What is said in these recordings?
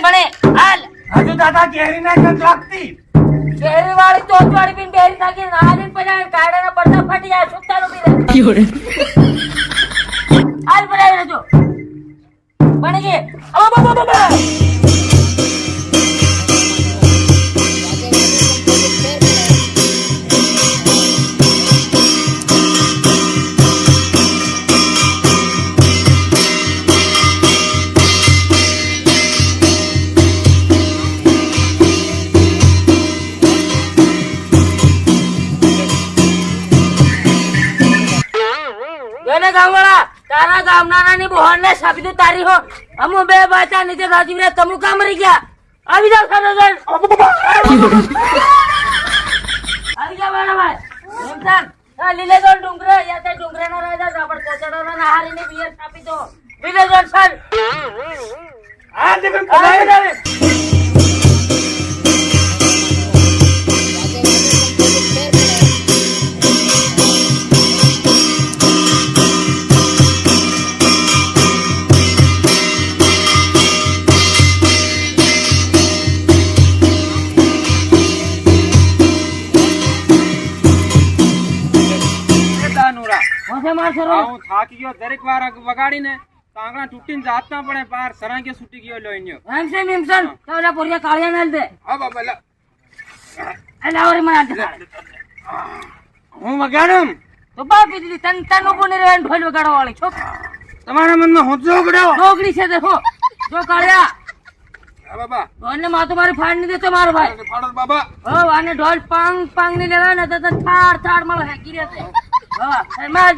નહીં ભણે. હાલ. હજુ દાદા કેરી ના કંક લાગતી. કેરી વાળી ચોચ વાળી પીને બેરી નાખી નાલી કાડા ના પડદા ફાટી જાય સુકતાનું પી લે હાલ પડાવી લેજો ભણી ગઈ અબ અબ અબ જોને ગામવાળા તારા ગામનાની બોહનને સાબિતું તારી હો. અમુ બે બાચા નીચે રાજીવ રે તમુ કામ મરી ગયા? આવી જાવ સરોજન આવી જાવ મેડમ હેમસાન લીલે જોન ડુંગર યા તે ડુંગરાના રાજા રાબડ કોચડાના નહારીને બિયર સાપી દો. લીલેજોન સર. આ આવી કલાઈ માર આ હું થાકી ગયો દરેક વાર વગાડીને કાંકડા તૂટીને જાત ના પડે પાર સરાંગે છૂટી ગયો લોહીન્યો હેમસન હેમસન તો ઓલા પોરિયા કાળિયા મેલ દે હા બાબા લા. એટલે આવરી મને. હું વગાડું તો બા પીધી તન તન ઊભો નહીં રેન ઢોલ વગાડવા વાળી છો તમારા મનમાં હું જોગડ્યો ડોગરી છે દેખો જો કાળિયા. બાબા. ઢોલ ને માથું મારી ફાડ નહીં દેતો મારો ભાઈ. ફાડો બાબા. હો આને ઢોલ પાંગ પાંગની લેવા ને તો થાર થાર મળે હેકી રહેશે. હા એમાં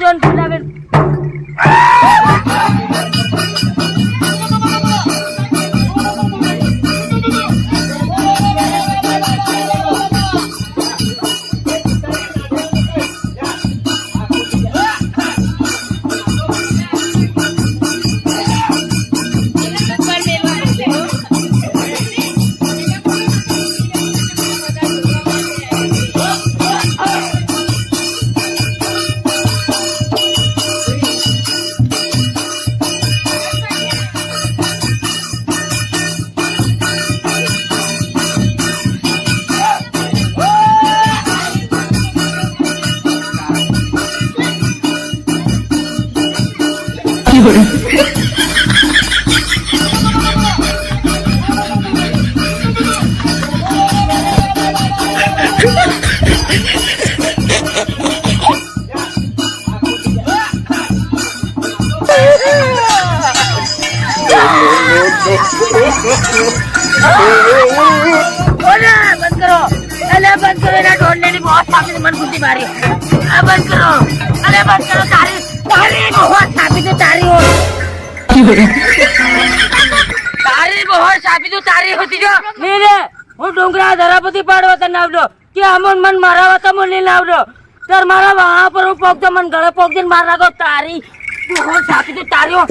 જોન ફુલાવે ઓલે બંધ કરો અલે બંધ કરો એના ઢોલ ને બહુ છાપી મન ખુશી મારી આ બંધ કરો અલે બંધ કરો તારી બહોત બહુ છાપી તો તારી હો તારી બહોત છાપી તો તારી હોતી, જો. નીરે હું ડુંગરા ધરાપતિ પાડવા તને આવડો. કે અમન મન મારાવા તમો લઈને આવડો. તાર મારા વાહ પર હું પોગતો મન ગળે પોગીને મારા ગો તારી બહોત છાપી તારી હો